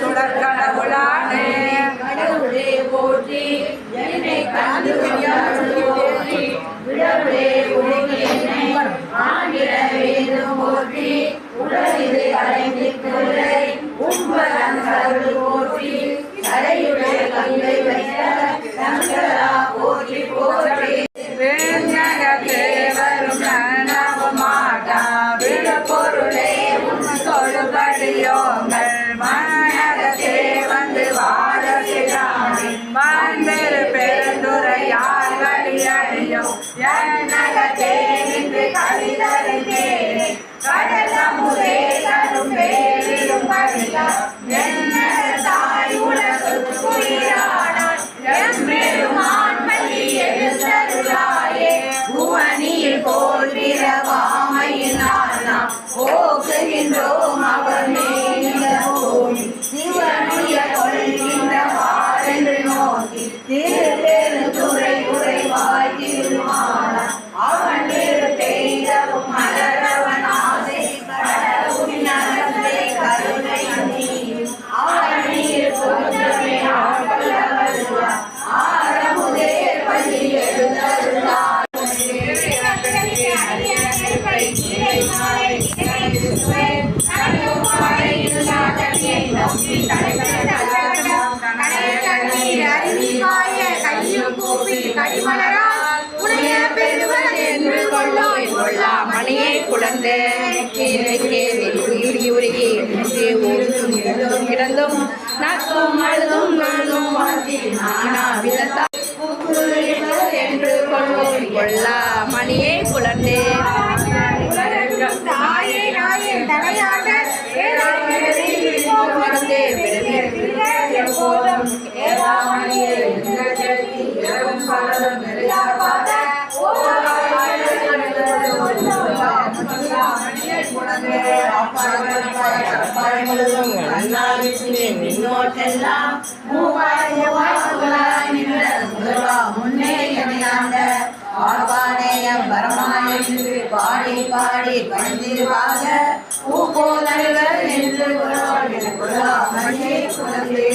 சுடற்கடவுளானே கடவுளே போற்றி என்னை கண்டு போற்றி விடவுளே உலகி ஆங்கில வேதம் போற்றி. உலகிலே அடைந்து கொள்ளை உண்பதன் கடவுள் போற்றி. கரையுடைய கங்கை வைத்த சங்கரா போற்றி போற்றி. வேஞ்சகத்தே வரும் நனவமாட்டா விழுப்பொருளே உன் தொழுபடியோங்கள் வழியடியோ தேனின்று கவிதருந்தேனே கவிதறிந்தேனே கடலமுதே தரும் வேலிலும் கவிதா என்ன தாய் உலகுக்குயிரானாய் எம்பெருமான் பள்ளி எழுந்தருளாயே புவனியில் போல் நாம் போக்குகின்றோம் அவர் மேலிட போய் சிவனுய கொள்கின்ற பாரென்று நோக்கி திருப்பெருந்துறை மணியை குழந்தை. உருகி உருகி கிடந்தும் நக்கும் அழுதும் நானும் விதத்தா என்று கொள்ளா மணியை குழந்தை தாயே நாயே தலையாண்ட எப்போதும். ஏதாமணியே எங்கள் செல்வி பாடி பாடி பணிந்திருவாக பூ போதல்கள் என்று குலா மணியே குலந்தே